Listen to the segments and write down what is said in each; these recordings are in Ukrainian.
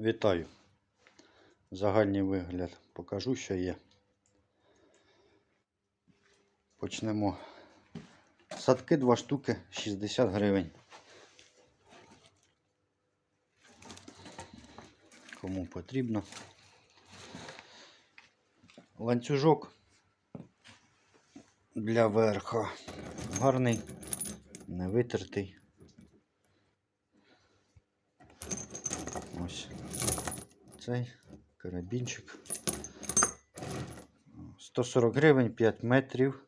Вітаю. Загальний вигляд покажу, що є. Почнемо. Садки 2 штуки 60 гривень. Кому потрібно. Ланцюжок для верха. Гарний, не витертий. Ось цей карабінчик. 140 гривень, 5 метрів,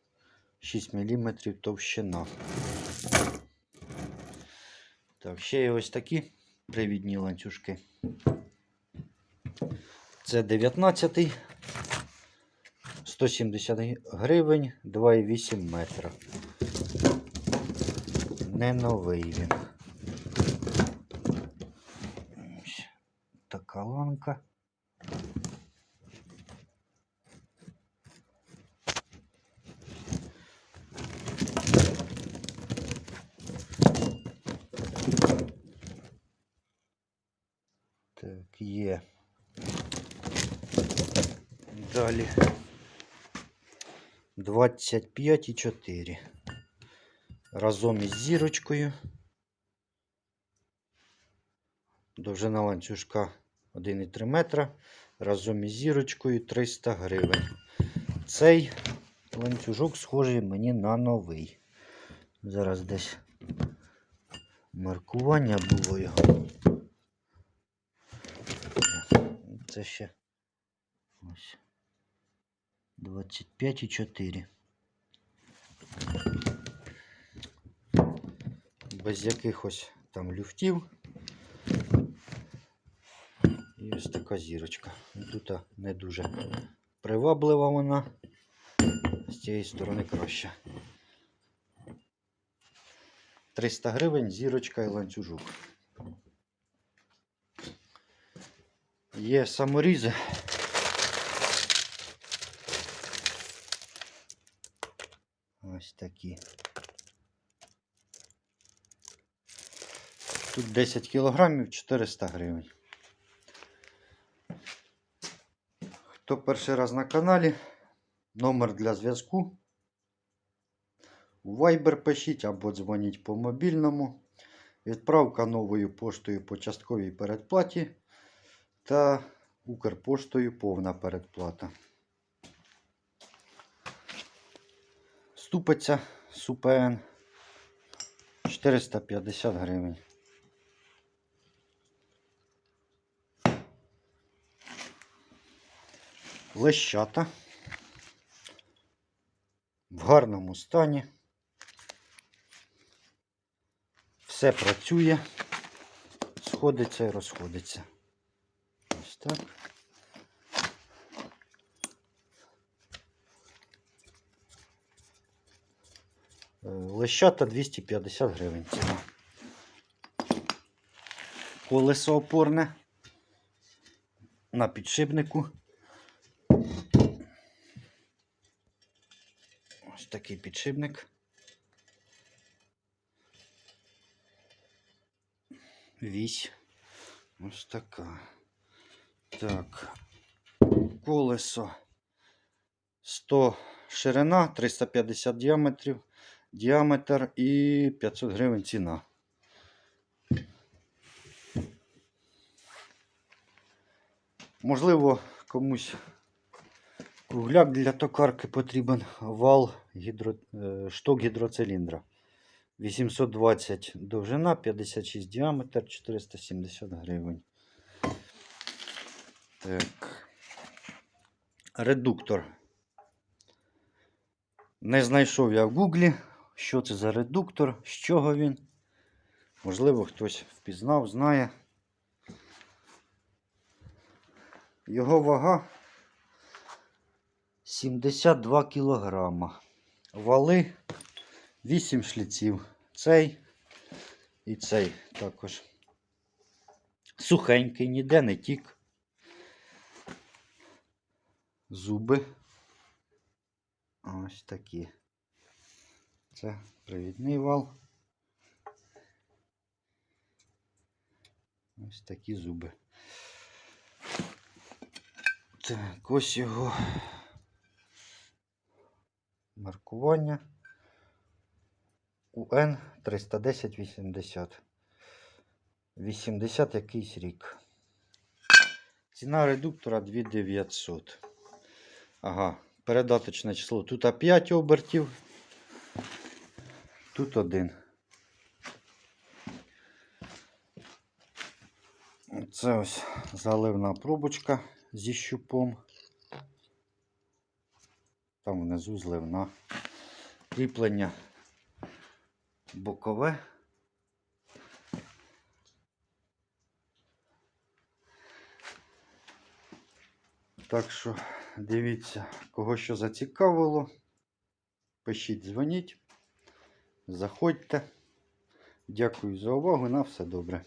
6 мм товщина. Так, ще є ось такі привідні ланцюжки. Це 19 170 гривень, 2,8 метра. Не новий він. така ланка. Так, є. Далі 25,4. Разом із зірочкою. Довжина ланцюжка 1,3 метра. Разом із зірочкою 300 гривень. Цей ланцюжок схожий мені на новий. Зараз десь маркування було його. Це ще ось 25,4. Без якихось там люфтів. І ось така зірочка. Тут не дуже приваблива вона. З цієї сторони краще. 300 гривень, зірочка і ланцюжок. Є саморізи. Ось такі. Тут 10 кілограмів 400 гривень. Хто перший раз на каналі, номер для зв'язку. Viber пишіть або дзвоніть по мобільному. Відправка новою поштою по частковій передплаті та Укрпоштою повна передплата. Ступиця СУПН 450 гривень. Лещата в гарному стані. Все працює, сходиться і розходиться. Ось так. Е, Лещата 250 гривень ціна. Колесо опорне на підшипнику. Ось такий підшипник. Вісь. Ось така. Так. Колесо 100 ширина, 350 діаметрів, діаметр і 500 гривень ціна. Можливо, комусь кругляк для токарки потрібен вал гідро, е, шток гідроциліндра. 820 довжина, 56 діаметр, 470 гривень. Так. Редуктор. Не знайшов я в гуглі, що це за редуктор, з чого він. Можливо, хтось впізнав, знає. Його вага 72 кілограма. Вали 8 шліців. Цей і цей також. Сухенький, ніде не тік. Зуби. Ось такі. Це привідний вал. Ось такі зуби. Так, ось його маркування. УН 310 80. 80 якийсь рік. Ціна редуктора 2900. Ага, передаточне число. Тут 5 обертів. Тут один. Це ось заливна пробочка зі щупом. Там внизу зливна. Кріплення бокове. Так що дивіться, кого що зацікавило. Пишіть, дзвоніть, заходьте. Дякую за увагу. На все добре.